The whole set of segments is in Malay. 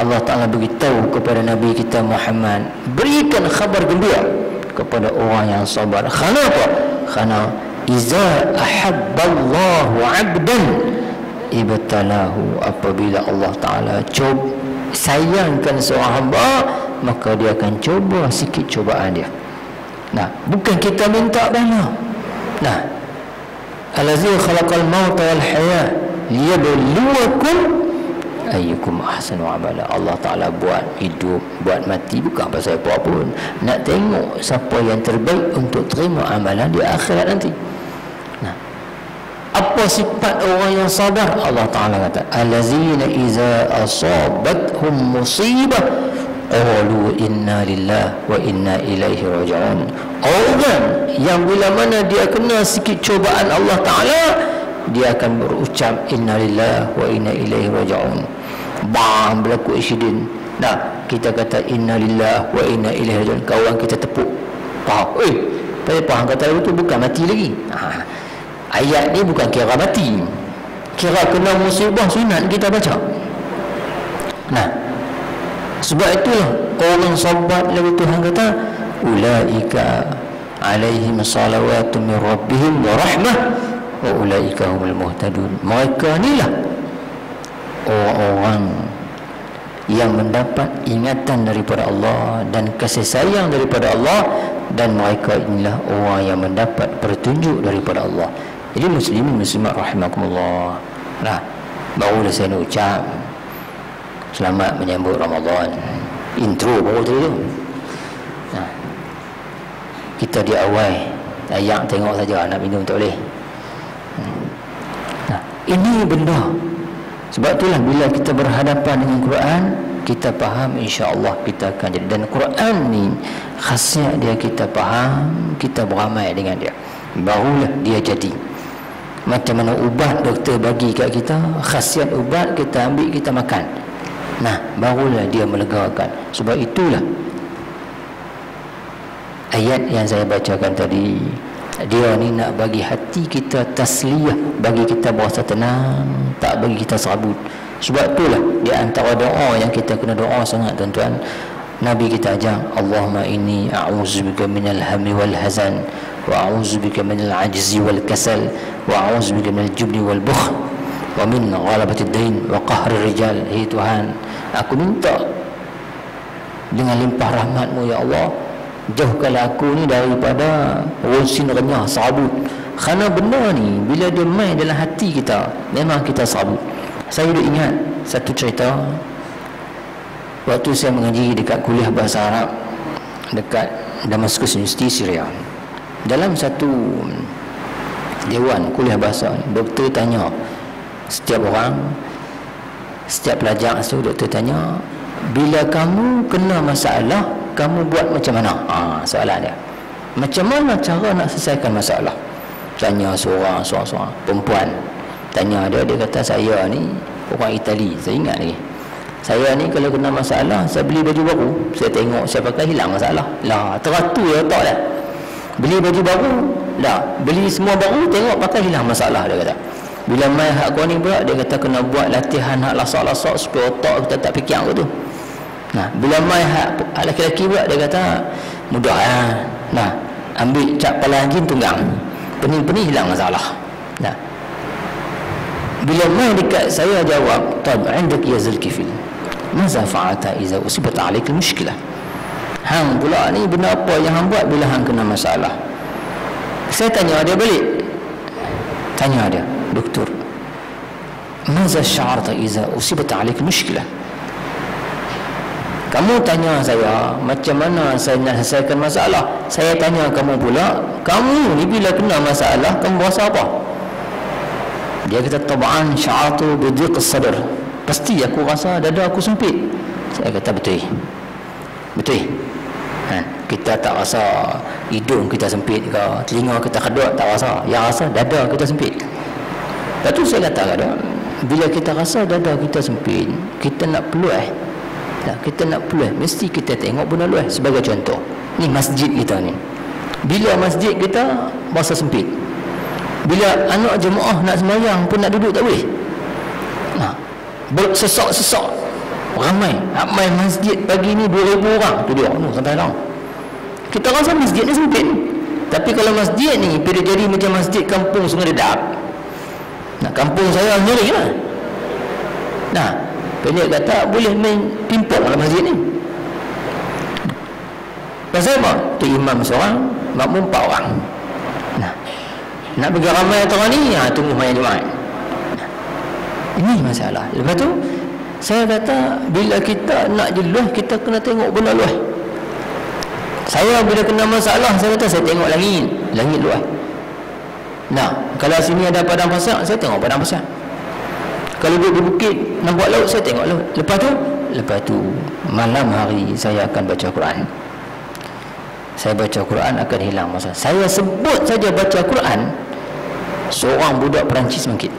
Allah Ta'ala beritahu kepada Nabi kita Muhammad berikan khabar gembira kepada orang yang sabar. Kenapa? kerana iza ahabballahu abdan ibtalahu. Apabila Allah Ta'ala coba sayangkan seorang hamba maka dia akan coba sikit cobaan dia. Nah bukan kita minta bala nah alazi khalaqal maut wal hayat liyabluwakum ayyukum ahsanu amala. Allah Taala buat hidup buat mati bukan pasal apa pun. Nak tengok siapa yang terbaik untuk terima amalan di akhirat nanti. Nah. Apa sifat orang yang sabar? Allah Taala kata allazina iza asabathum musibah qalu inna lillah wa inna ilaihi raji'un. Orang yang bila mana dia kena sikit cobaan Allah Taala dia akan berucap inna lillah wa inna ilaihi raji'un. Bam berlaku insiden nah kita kata inna lillah wa inna ilaihi rajiun. Kawan kita tepuk. Faham? Eh tapi faham kata itu bukan mati lagi. Ha. ayat ni bukan kira mati. Kira kena musibah sunat kita baca. Nah. Sebab itulah orang sahabat lalu Tuhan kata ulaika alaihim salawatu min rabbihim wa rahmah wa ulaika humul muhtadun mereka ni lah orang-orang yang mendapat ingatan daripada Allah dan kasih sayang daripada Allah dan mereka inilah orang yang mendapat petunjuk daripada Allah. Jadi muslimin muslimat rahimakumullah. Nah, baru saya nak ucap selamat menyambut Ramadan. Intro baru tadi tu. Nah. Kita di awal ayat tengok saja nak minum tak boleh. Ini benda. Sebab itulah bila kita berhadapan dengan Quran kita faham insya-Allah kita akan jadi. Dan Quran ni khasiat dia kita faham kita beramal dengan dia. Barulah dia jadi. Macam mana ubat doktor bagi kat kita khasiat ubat kita ambil kita makan. Nah barulah dia melegakan. Sebab itulah ayat yang saya bacakan tadi dia ni nak bagi hati kita tasliyah bagi kita berasa tenang tak bagi kita sabut sebab itulah di antara doa yang kita kena doa sangat tuan-tuan Nabi kita ajar Allahumma inni a'udzubika minal hammi wal hazan wa a'udzubika minal ajzi wal kasal wa a'udzubika minal jubni wal bukh wa min ghalabati dain wa qahri rijal hei Tuhan aku minta dengan limpah rahmatmu ya Allah jauhkanlah aku ni daripada rusin renyah sabut. Kerana benda ni bila dia main dalam hati kita memang kita sabut. Saya dah ingat satu cerita. Waktu saya mengaji dekat kuliah bahasa Arab dekat Damascus University Syria. Dalam satu dewan kuliah bahasa doktor tanya setiap orang setiap pelajar tu doktor tanya bila kamu kena masalah kamu buat macam mana? Ha, soalan dia. Macam mana cara nak selesaikan masalah? Tanya seorang, seorang-seorang. Perempuan. Tanya dia, dia kata saya ni orang Itali. Saya ingat lagi. Saya ni kalau kena masalah, saya beli baju baru. Saya tengok saya pakai hilang masalah. Lah, teratur ya tak dah. Beli baju baru, dah. Beli semua baru, tengok pakai hilang masalah dia kata. Bila main hak kau ni pula, dia kata kena buat latihan hak lasak-lasak supaya otak kita tak fikir aku tu. Nah, bila mai hak laki-laki pula dia kata mudah ya. Nah, ambil cap kepala anjing tunggang. Pening-pening hilang masalah. Nah. Bila mai dekat saya jawab, "Tab, عندك ya Zulkifil. Maza fa'ata iza usibat 'alaik al-mushkilah?" Hang pula ni benda apa yang hang buat bila hang kena masalah? Saya tanya dia balik. Tanya dia, "Doktor, maza sya'arta iza usibat 'alaik al-mushkilah?" Kamu tanya saya macam mana saya nak selesaikan masalah. Saya tanya kamu pula, kamu ni bila kena masalah, kamu rasa apa? Dia kata tab'an sya'atu bidhiq sadr. Pasti aku rasa dada aku sempit. Saya kata betul. Betul. Ha, kita tak rasa hidung kita sempit ke, telinga kita kedut tak rasa. Yang rasa dada kita sempit. Lepas tu saya kata kada, bila kita rasa dada kita sempit, kita nak peluh eh Nah, kita nak peluh mesti kita tengok benda luas sebagai contoh. Ni masjid kita ni. Bila masjid kita masa sempit. Bila anak jemaah nak sembahyang pun nak duduk tak boleh. Nah, sesak-sesak. ramai ramai masjid pagi ni 2000 orang tu dia oh, sampai long kita rasa masjid ni sempit tapi kalau masjid ni bila jadi macam masjid kampung sungai dedak nak kampung saya nyeri lah nah pendek kata boleh main pimpong dalam masjid ni. Pasal apa? tu imam seorang makmum empat orang. Nah nak pergi ramai orang ni ha, tunggu mayat jumaat. Ini masalah. Lepas tu saya kata bila kita nak jeluh kita kena tengok benda luah saya bila kena masalah saya kata saya tengok langit langit luah nah kalau sini ada padang pasir saya tengok padang pasir kalau duduk di bukit nampak laut saya tengok laut. Lepas tu? Lepas tu malam hari saya akan baca Quran. Saya baca Quran akan hilang masa. Saya sebut saja baca Quran seorang budak Perancis bangkit.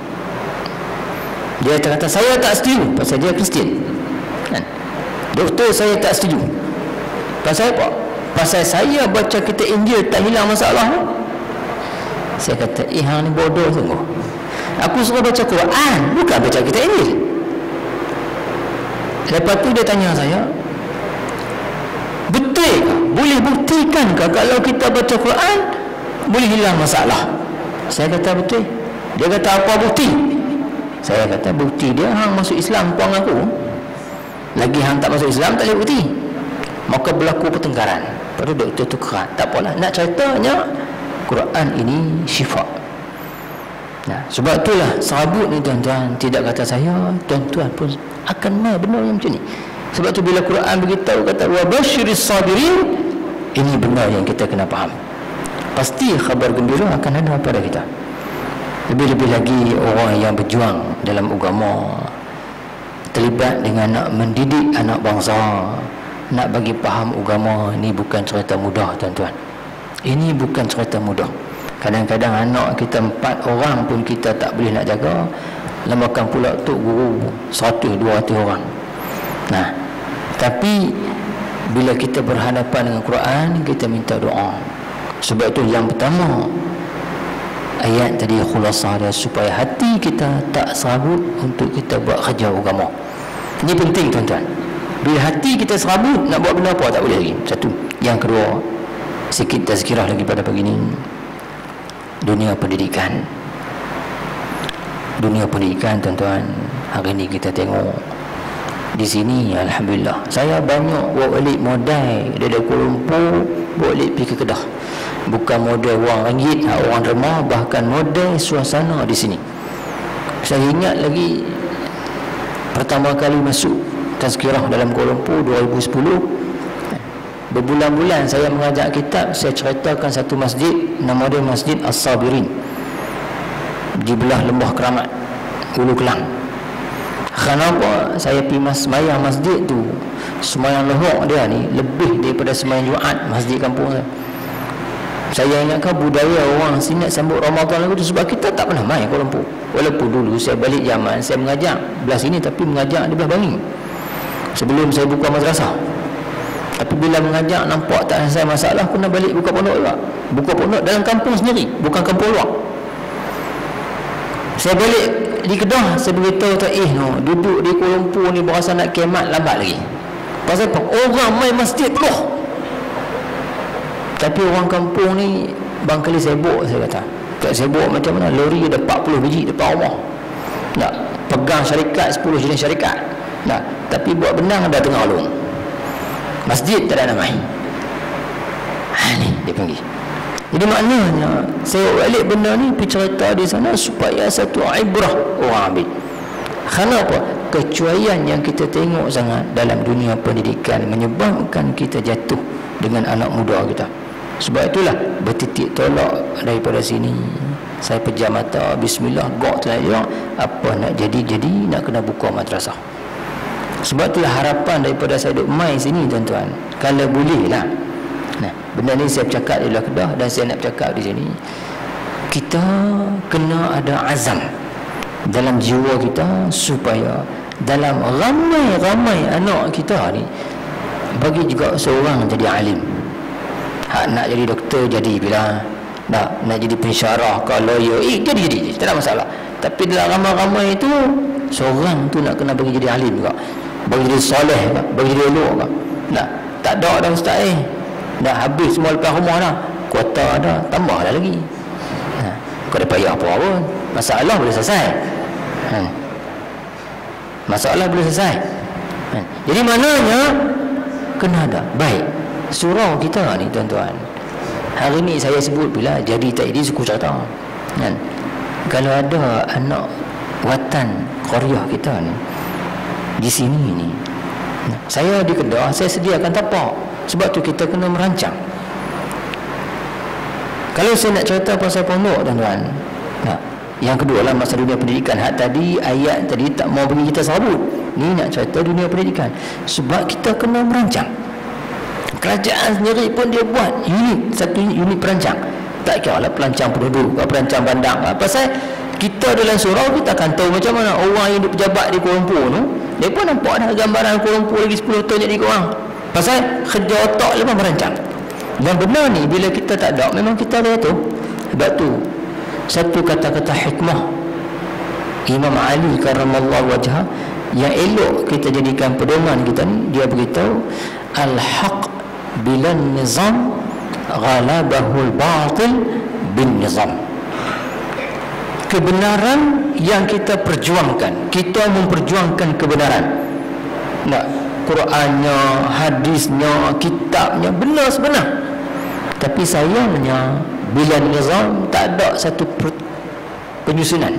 Dia kata saya tak setuju pasal dia Kristian kan? doktor saya tak setuju. Pasal apa? Pasal saya baca kita Injil tak hilang masalah. Saya kata eh hang ni bodoh sungguh aku suka baca Quran bukan baca kita Injil lepas tu dia tanya saya betul boleh buktikan ke kalau kita baca Quran boleh hilang masalah saya kata betul dia kata apa bukti saya kata bukti dia hang masuk Islam puang aku. Lagi hang tak masuk Islam tak boleh bukti. Maka berlaku pertengkaran. Pada doktor tu kerat. Tak apalah. Nak ceritanya Quran ini syifa. Nah, sebab itulah serabut ni tuan-tuan tidak kata saya, tuan-tuan pun akan mai benar yang macam ni. Sebab tu bila Quran beritahu kata wa basyiris sabirin ini benar yang kita kena faham. Pasti khabar gembira akan ada pada kita. Lebih-lebih lagi orang yang berjuang dalam agama terlibat dengan nak mendidik anak bangsa nak bagi faham agama ni bukan cerita mudah tuan-tuan ini bukan cerita mudah kadang-kadang anak kita empat orang pun kita tak boleh nak jaga. Lembakan pula tu guru satu dua orang. Nah tapi bila kita berhadapan dengan Quran kita minta doa. Sebab itu yang pertama ayat tadi khulasah dia supaya hati kita tak serabut untuk kita buat kerja agama. Ini penting tuan-tuan. Bila hati kita serabut nak buat benda apa tak boleh lagi. Satu. Yang kedua sikit tazkirah lagi pada pagi ini dunia pendidikan. Dunia pendidikan tuan-tuan hari ini kita tengok. Di sini Alhamdulillah. Saya banyak balik modal. Dari Kuala Lumpur balik pergi ke Kedah. Bukan model wang ringgit orang remah bahkan model suasana di sini. Saya ingat lagi pertama kali masuk tazkirah dalam Kuala Lumpur 2010 berbulan-bulan saya mengajak kitab saya ceritakan satu masjid nama dia Masjid As-Sabirin. Di belah lembah keramat Hulu Kelang. Kenapa saya pergi semayang masjid tu? Semayang lohok dia ni lebih daripada semayang Jumat masjid kampung saya. Saya ingatkan budaya orang sini sambut Ramadan lagu tu sebab kita tak pernah main Kuala Lumpur. Walaupun dulu saya balik zaman saya mengajar belah sini tapi mengajar di belah Bangi sebelum saya buka madrasah tapi bila mengajar nampak tak saya masalah pernah balik buka pondok juga. Buka pondok dalam kampung sendiri bukan kampung luar. Saya balik di Kedah saya beritahu tak eh no, duduk di Kuala Lumpur ni berasa nak kemat lambat lagi. Pasal apa? Orang main masjid penuh. Tapi orang kampung ni bangkali sibuk saya kata. Tak sibuk macam mana? Lori ada 40 biji depan rumah. Nak pegang syarikat 10 jenis syarikat. Nak. Tapi buat benang ada tengah alung masjid tak ada nama ha, ni dia panggil. Jadi maknanya saya balik benda ni pergi cerita di sana supaya satu ibrah orang ambil. Apa? Kecuaian yang kita tengok sangat dalam dunia pendidikan menyebabkan kita jatuh dengan anak muda kita. Sebab itulah bertitik tolak daripada sini. Saya pejam mata bismillah gok telah apa nak jadi jadi nak kena buka madrasah sebab itulah harapan daripada saya duduk mai sini tuan-tuan. Kalau boleh lah. Nah, benda ni saya bercakap di luar kedah dan saya nak bercakap di sini. Kita kena ada azam dalam jiwa kita supaya dalam ramai-ramai anak kita ni bagi juga seorang jadi alim. Ha, nak jadi doktor jadi bila nak nak jadi pensyarah ke lawyer eh jadi jadi. Tak ada masalah. Tapi dalam ramai-ramai itu seorang tu nak kena bagi jadi alim juga bagi dia soleh ke? Bagi dia elok ke? Nah tak ada dah ustaz eh dah habis semua lepas rumah dah. Kuota ada tambah dah lagi. Ha. kau ada payah apa pun. Masalah boleh selesai. Ha. masalah boleh selesai. Ha. jadi maknanya kena ada baik. Surau kita ni tuan-tuan. Hari ni saya sebut bila jadi tak jadi suku cerita kan? Kalau ada anak watan Korea kita ni di sini ni. Saya di Kedah saya sediakan tapak. Sebab tu kita kena merancang. Kalau saya nak cerita pasal pondok tuan-tuan nah, yang kedua lah masa dunia pendidikan. Hak tadi ayat tadi tak mau bagi kita sabut ni nak cerita dunia pendidikan. Sebab kita kena merancang. Kerajaan sendiri pun dia buat unit satu unit perancang. Tak kira lah perancang penduduk perancang bandar. Apa saya kita dalam surau kita akan tahu macam mana orang yang pejabat di Kuala Lumpur tu. Dia pun nampak dah gambaran Kuala Lumpur lagi 10 tahun jadi korang pasal kerja otak lepas merancang. Yang benar ni bila kita tak ada memang kita ada tu. Sebab tu satu kata-kata hikmah Imam Ali karamallahu wajah yang elok kita jadikan pedoman kita ni dia beritahu al-haq bila nizam ghalabahul batil bin nizam kebenaran yang kita perjuangkan. Kita memperjuangkan kebenaran. Nak Qurannya hadisnya kitabnya benar sebenar. Tapi sayangnya bila nizam tak ada satu penyusunan.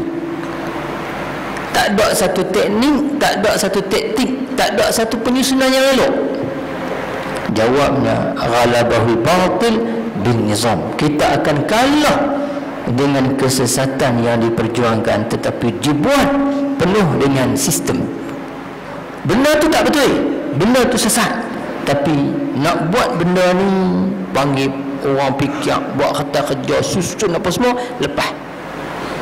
Tak ada satu teknik tak ada satu taktik tak ada satu penyusunan yang elok. Jawabnya ghalabahul batil bin nizam. Kita akan kalah dengan kesesatan yang diperjuangkan tetapi dibuat penuh dengan sistem. Benda tu tak betul benda tu sesat. Tapi nak buat benda ni panggil orang fikir buat kata kerja susun apa semua lepas.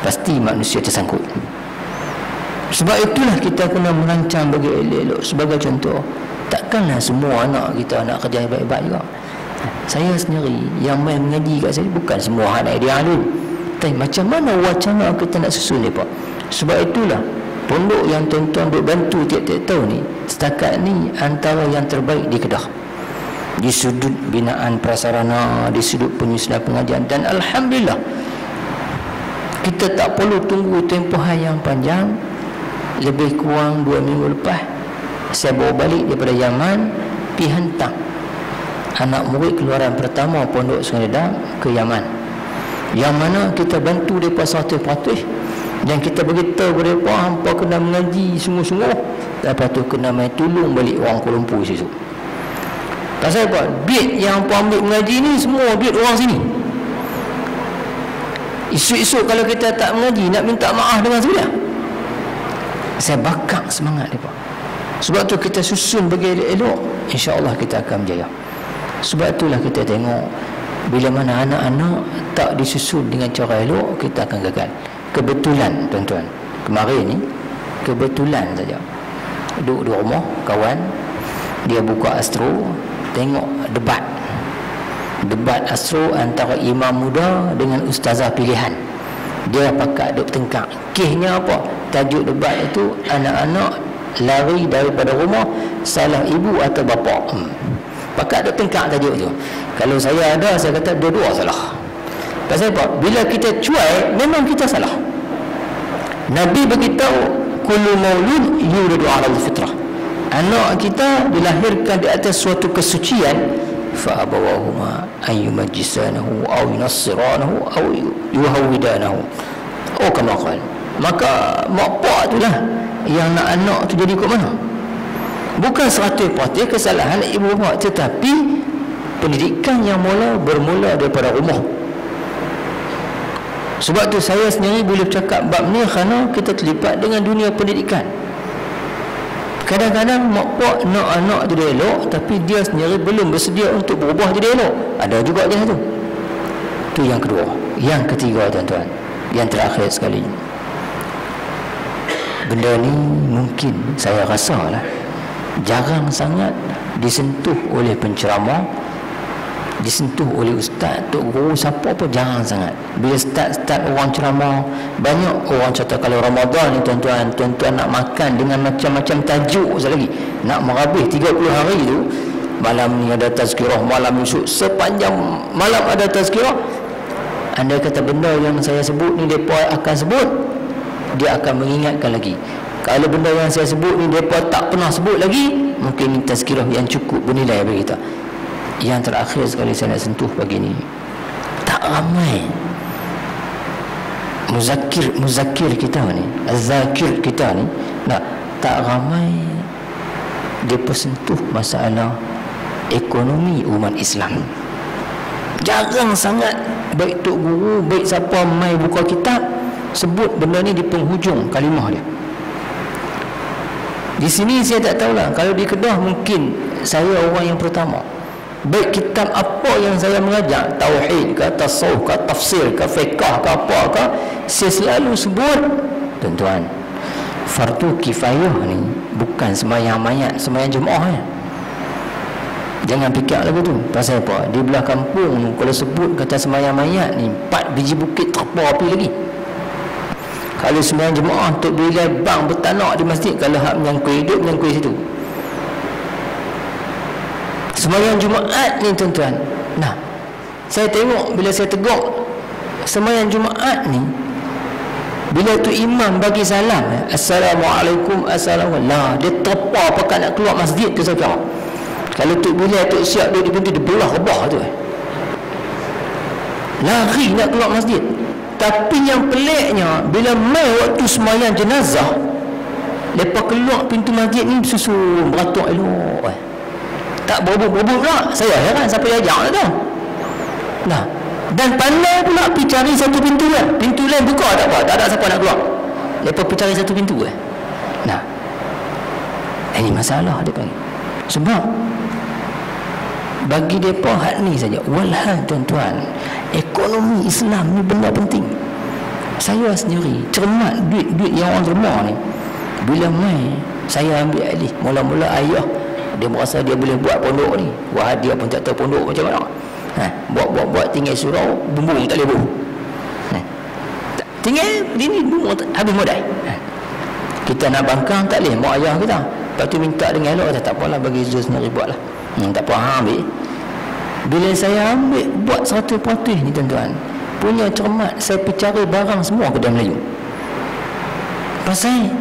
Pasti manusia tersangkut. Sebab itulah kita kena merancang bagi elok-elok. Sebagai contoh takkanlah semua anak kita nak kerja baik-baik juga. Saya sendiri yang main mengaji kat saya bukan semua anak dia alim tapi macam mana wacana kita nak susun ni Pak? Sebab itulah pondok yang tuan-tuan duk bantu tiap-tiap tahun ni setakat ni antara yang terbaik di Kedah. Di sudut binaan prasarana, di sudut penyusunan pengajian dan alhamdulillah kita tak perlu tunggu tempoh yang panjang lebih kurang dua minggu lepas saya bawa balik daripada Yaman pergi hantar anak murid keluaran pertama pondok Sungai Redang ke Yaman yang mana kita bantu mereka satu patih. Yang kita beritahu kepada mereka hampa kena mengaji sungguh-sungguh. Lepas tu kena main tolong balik orang Kuala Lumpur esok pasal apa? duit yang hampa ambil mengaji ni semua duit orang sini. Esok-esok kalau kita tak mengaji nak minta maaf dengan sebelah. Saya bakar semangat mereka sebab tu kita susun bagi elok insyaAllah kita akan berjaya. Sebab itulah kita tengok bila mana anak-anak tak disusun dengan cara elok kita akan gagal. Kebetulan tuan-tuan. Kemarin ni kebetulan saja. Duduk di rumah kawan dia buka astro tengok debat. Debat astro antara imam muda dengan ustazah pilihan. Dia pakat duduk tengkak. Kisnya apa? Tajuk debat itu anak-anak lari daripada rumah salah ibu atau bapa. Hmm. Pakat duduk tengkak tajuk tu. Kalau saya ada saya kata dua-dua salah. Pasal apa? Bila kita cuai memang kita salah. Nabi beritahu kullu maulud yuridu ala fitrah anak kita dilahirkan di atas suatu kesucian fa abawahuma ayyumajisanahu aw yunassiranahu aw yuhawidanahu oh kama qal maka mak pak itulah yang nak anak tu jadi kat mana bukan seratus pasti kesalahan ibu bapa. Tetapi pendidikan yang mula bermula daripada rumah sebab tu saya sendiri boleh cakap bab ni kerana kita terlibat dengan dunia pendidikan. Kadang-kadang mak pak nak anak jadi elok tapi dia sendiri belum bersedia untuk berubah jadi elok. Ada juga jenis tu. Tu yang kedua. Yang ketiga tuan-tuan. Yang terakhir sekali. Benda ni mungkin saya rasa lah jarang sangat disentuh oleh penceramah disentuh oleh ustaz, tok guru, siapa pun jangan sangat. Bila start-start orang ceramah, banyak orang cerita kalau Ramadan ni tuan-tuan, tuan-tuan nak makan dengan macam-macam tajuk sekali lagi. Nak merabih 30 hari tu, malam ni ada tazkirah, malam esok sepanjang malam ada tazkirah. Anda kata benda yang saya sebut ni depa akan sebut, dia akan mengingatkan lagi. Kalau benda yang saya sebut ni depa tak pernah sebut lagi, mungkin tazkirah yang cukup bernilai bagi kita. Yang terakhir sekali saya nak sentuh pagi ni tak ramai. Muzakir muzakir kita ni zakir kita ni nak tak ramai. Dia persentuh masalah ekonomi umat Islam. Jarang sangat baik tok guru baik siapa mai buka kitab sebut benda ni di penghujung kalimah dia di sini saya tak tahulah. Kalau di Kedah mungkin saya orang yang pertama. Baik kitab apa yang saya mengajar? Tauhid ke tasawuf ke tafsir ke fiqh ke apa ke saya selalu sebut tuan-tuan fardu kifayah ni bukan semayang mayat semayang jemaah ya. jangan fikir lagu tu. Pasal apa? Di belah kampung kalau sebut kata semayang mayat ni empat biji bukit terpa api lagi kalau semayang jemaah untuk bila bang bertanak di masjid kalau hak menyangkui hidup menyangkui situ. Semayang Jumaat ni tuan-tuan. Nah Saya tengok bila saya tegur Semayang Jumaat ni Bila tu imam bagi salam eh, Assalamualaikum Assalamualaikum. Lah dia terpa apakah nak keluar masjid tu saya Kalau tu bila tu siap dia di pintu Dia belah rebah tu. Lari nak keluar masjid Tapi yang peliknya Bila mai waktu semayang jenazah Lepas keluar pintu masjid ni Susu beratuk elok eh. Tak berbuk-berbuk pula. Saya heran siapa yang ajak tu. Nah dan pandai pula pergi cari satu pintu lah pintu lain buka tak apa. Tak ada siapa nak keluar. Mereka pergi cari satu pintu eh. Nah ini masalah dia panggil sebab bagi mereka hak ni saja. Walhal tuan-tuan. Ekonomi Islam ni benda penting. Saya sendiri cermat duit-duit yang orang derma ni. Bila mai saya ambil alih. Mula-mula ayah dia merasa dia boleh buat pondok ni. Wah dia pun tak tahu pondok macam mana? Ha, buat-buat buat tinggal surau bumbung tak boleh bumbung ha, tinggal ini bumbung habis modal ha, kita nak bangkang tak boleh mak ayah kita. Lepas tu minta dengan elok kata tak apalah bagi Zul sendiri buat lah hmm, tak apa ha, ambil bila saya ambil buat satu putih ni tuan-tuan. Punya cermat saya pergi barang semua ke dalam Melayu pasal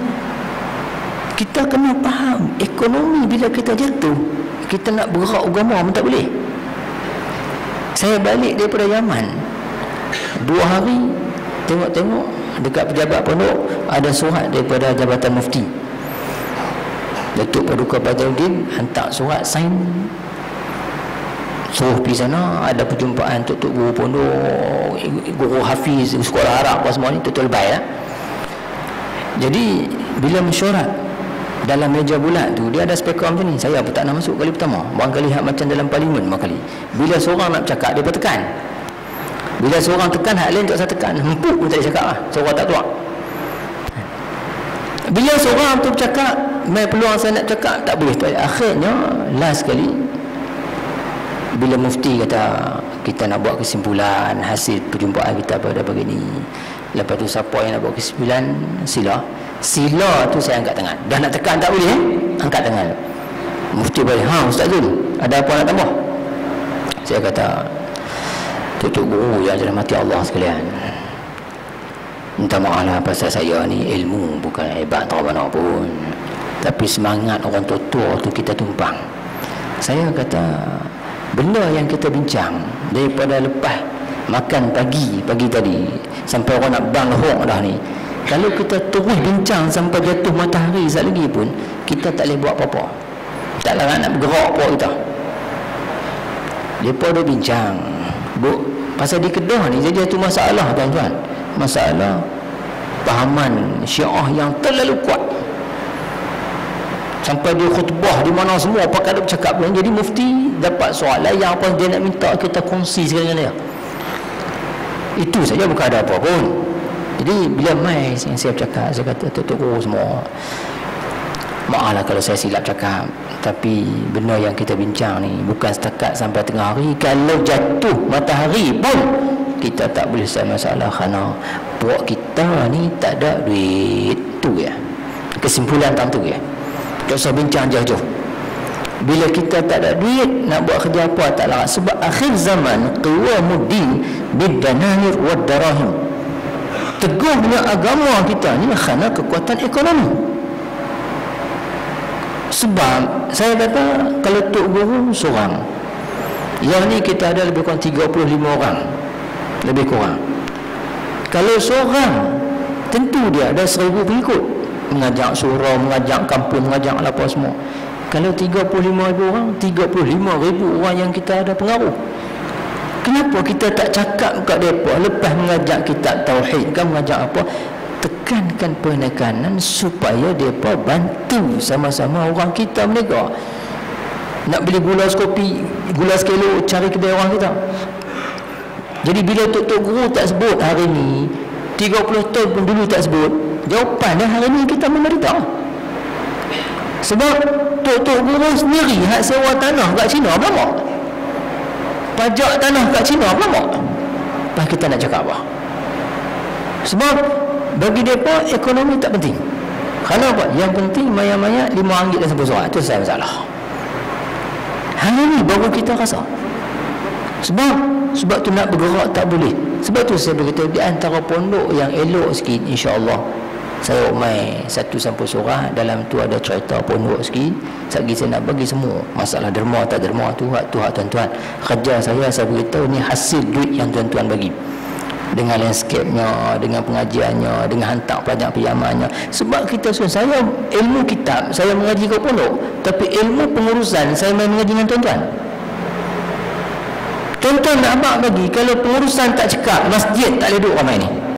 kita kena faham ekonomi bila kita jatuh kita nak berak agama pun tak boleh. Saya balik daripada Yaman. Dua hari tengok-tengok dekat pejabat pondok ada surat daripada Jabatan Mufti. Datuk Paduka Badruddin hantar surat sign suruh pergi sana ada perjumpaan untuk guru pondok guru hafiz sekolah Arab semua ni tutup lebay lah jadi bila mesyuarat dalam meja bulat tu dia ada speaker macam ni. Saya pun tak nak masuk kali pertama. Barangkali hak macam dalam parlimen kali. Bila seorang nak cakap dia bertekan bila seorang tekan hak lain tak usah tekan. Empuk pun tak boleh cakap lah. Seorang tak keluar. Bila seorang tu bercakap main peluang saya nak cakap tak boleh. Akhirnya last sekali bila mufti kata kita nak buat kesimpulan hasil perjumpaan kita pada pagi ni lepas tu siapa yang nak buat kesimpulan? Sila. Sila tu saya angkat tangan. Dah nak tekan tak boleh eh? angkat tangan. Mufti balik ha Ustaz Zul ada apa nak tambah? Saya kata tutup guru yang dalam mati Allah sekalian. Minta maaf lah pasal saya ni ilmu bukan hebat tak mana pun. Tapi semangat orang tua tu kita tumpang. Saya kata benda yang kita bincang daripada lepas makan pagi pagi tadi sampai orang nak bang lohok dah ni kalau kita terus bincang sampai jatuh matahari sekali lagi pun kita tak boleh buat apa-apa. Tak lah nak bergerak apa kita. Mereka ada bincang. Bu, pasal di Kedah ni jadi itu masalah tuan-tuan. Masalah pahaman syiah yang terlalu kuat sampai dia khutbah di mana semua pakai dia bercakap pun. Jadi mufti dapat soalan yang apa dia nak minta kita kongsi sekali dengan dia. Itu saja bukan ada apa pun. Jadi bila mai yang saya cakap saya kata tutup guru semua. Maaflah kalau saya silap cakap Tapi benda yang kita bincang ni Bukan setakat sampai tengah hari. Kalau jatuh matahari pun Kita tak boleh selesai masalah Kerana Buat kita ni tak ada duit. Tu ya. Kesimpulan tak tu ya Tak usah bincang jauh-jauh. Bila kita tak ada duit nak buat kerja apa tak larat. Sebab akhir zaman qiwamuddin bidananir wad darahim teguhnya agama kita ni kerana kekuatan ekonomi. Sebab saya kata kalau tok guru seorang yang ni kita ada lebih kurang 35 orang. Lebih kurang. Kalau seorang tentu dia ada seribu pengikut mengajak surau, mengajak kampung, mengajak apa semua. Kalau 35 ribu orang 35 ribu orang yang kita ada pengaruh. Kenapa kita tak cakap kat mereka lepas mengajak kitab Tauhid kan mengajak apa? Tekankan penekanan supaya mereka bantu sama-sama orang kita mereka. Nak beli gula kopi gula sekilo cari kedai orang kita. Jadi bila Tok-Tok Guru tak sebut hari ni 30 tahun pun dulu tak sebut jawapan dia hari ni kita menderita sebab Tok-Tok Guru sendiri hak sewa tanah kat Cina berapa? pajak tanah kat Cina berapa? Lepas kita nak cakap apa? Sebab bagi mereka ekonomi tak penting kerana apa? yang penting maya-maya lima ringgit dan sepuluh surat itu saya masalah hari ni baru kita rasa sebab sebab tu nak bergerak tak boleh sebab tu saya berkata di antara pondok yang elok sikit insyaAllah saya mai satu sampul surah dalam tu ada cerita pondok sikit lagi saya nak bagi semua masalah derma tak derma tu hak tu hak tuan-tuan kerja saya saya beritahu ni hasil duit yang tuan-tuan bagi dengan landscape-nya, dengan pengajiannya, dengan hantar pelajar pijamannya. Sebab kita suruh saya ilmu kitab, saya mengaji ke pondok. Tapi ilmu pengurusan, saya main mengaji dengan tuan-tuan. Tuan-tuan nak abang bagi, kalau pengurusan tak cekap, masjid tak boleh duduk ramai ni.